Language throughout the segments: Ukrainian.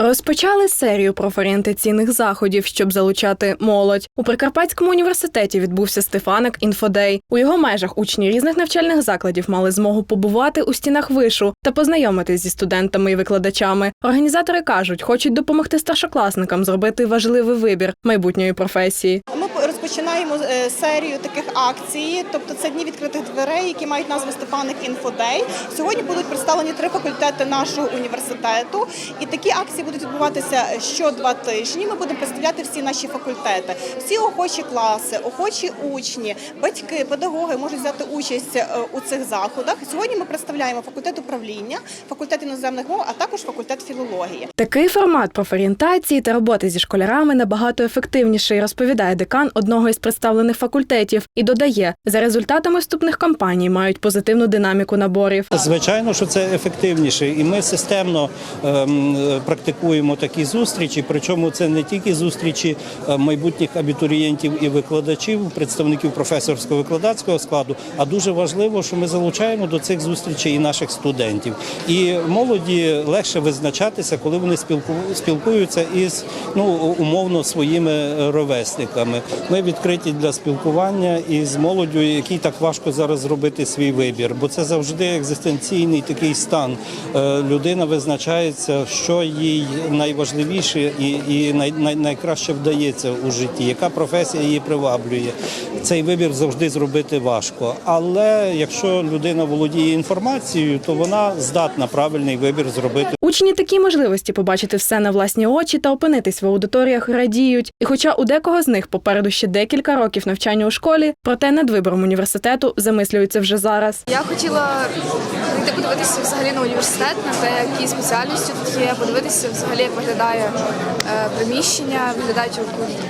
Розпочали серію профорієнтаційних заходів, щоб залучати молодь. У Прикарпатському університеті відбувся Стефаник Інфодей. У його межах учні різних навчальних закладів мали змогу побувати у стінах вишу та познайомитись зі студентами і викладачами. Організатори кажуть, хочуть допомогти старшокласникам зробити важливий вибір майбутньої професії. Ми розпочинаємо е, серію таких акцій, тобто це дні відкритих дверей, які мають назву Стефаник Інфодей. Сьогодні будуть представлені три факультети нашого університету, і такі акції будуть відбуватися що два тижні. Ми будемо представляти всі наші факультети, всі охочі класи, охочі учні, батьки, педагоги можуть взяти участь е, у цих заходах. Сьогодні ми представляємо факультет управління, факультет іноземних мов, а також факультет філології. Такий формат профорієнтації та роботи зі школярами набагато ефективніший, розповідає декан одного із представлених факультетів і додає, за результатами вступних кампаній мають позитивну динаміку наборів. Звичайно, що це ефективніше, і ми системно ем, практикуємо такі зустрічі. Причому це не тільки зустрічі е, майбутніх абітурієнтів і викладачів, представників професорського викладацького складу. А дуже важливо, що ми залучаємо до цих зустрічей і наших студентів. І молоді легше визначатися, коли вони спілку- спілкуються із ну умовно своїми е, ровесниками. Ми відкриті для спілкування із молоддю, якій так важко зараз зробити свій вибір, бо це завжди екзистенційний такий стан. Е, Людина визначається, що їй найважливіше і, і най, най, найкраще вдається у житті, яка професія її приваблює. Цей вибір завжди зробити важко. Але якщо людина володіє інформацією, то вона здатна правильний вибір зробити. Учні такі можливості побачити все на власні очі та опинитись в аудиторіях радіють. І хоча у декого з них попереду ще декілька років навчання у школі, проте над вибором університету замислюються вже зараз. Я хотіла прийти подивитися взагалі на університет, на те, які спеціальності тут є, подивитися взагалі, як виглядає е, приміщення, виглядають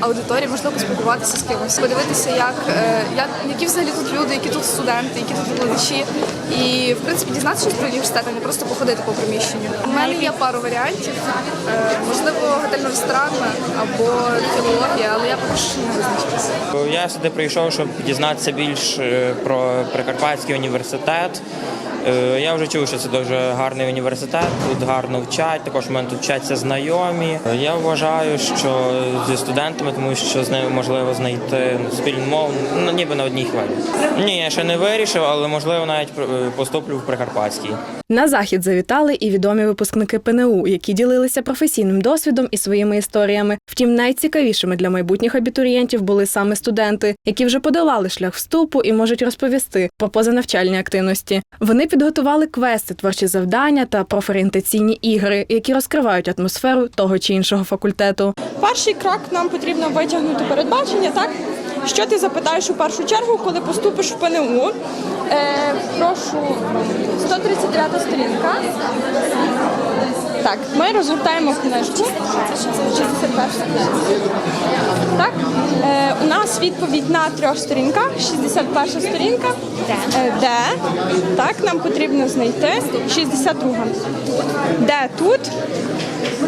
аудиторії, можливо, поспілкуватися з кимось, подивитися, як, е, як які взагалі тут люди, які тут студенти, які тут викладачі. І в принципі дізнатися про університет, а не просто походити по приміщенню. У мене є пару варіантів. Е, можливо, готельно-ресторанна або філологія, але я поки що не визначилася. Я сюди прийшов, щоб дізнатися більш про Прикарпатський університет. Е, Я вже чув, що це дуже гарний університет, тут гарно вчать, також в мене тут вчаться знайомі. Я вважаю, що зі студентами, тому що з ними можливо знайти спільну мову, ну ніби на одній хвилі. Ні, я ще не вирішив, але можливо навіть е, поступлю в Прикарпатський. На захід завітали і відомі випускники ПНУ, які ділилися професійним досвідом і своїми історіями. Втім, найцікавішими для майбутніх абітурієнтів були саме студенти, які вже подолали шлях вступу і можуть розповісти про позанавчальні активності. Вони підготували квести, творчі завдання та профорієнтаційні ігри, які розкривають атмосферу того чи іншого факультету. Перший крок нам потрібно витягнути передбачення, так? Що ти запитаєш у першу чергу, коли поступиш в ПНУ? Е, прошу, 139 сторінка. Так, ми розгортаємо книжку. 61. Так. Е, у нас відповідь на трьох сторінках. 61 сторінка. Е, де? Так, нам потрібно знайти. 62. Де тут?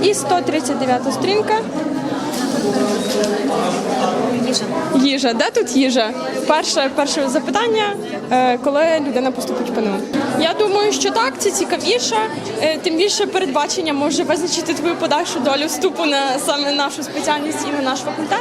І 139 сторінка. Їжа. Де тут їжа? Перше, перше запитання, е, коли людина поступить в ПНУ. Я думаю, що так, це цікавіше. Е, Тим більше передбачення може визначити твою подальшу долю вступу на саме нашу спеціальність і на наш факультет.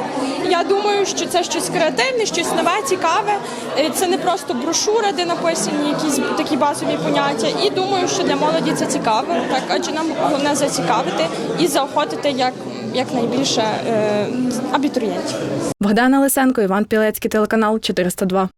Я думаю, що це щось креативне, щось нове, цікаве. Е, Це не просто брошура, де написані якісь такі базові поняття. І думаю, що для молоді це цікаво, так адже нам головне зацікавити і заохотити як, як найбільше е, абітурієнтів. Богдана Лисенко, Іван Пілецький, телеканал 402.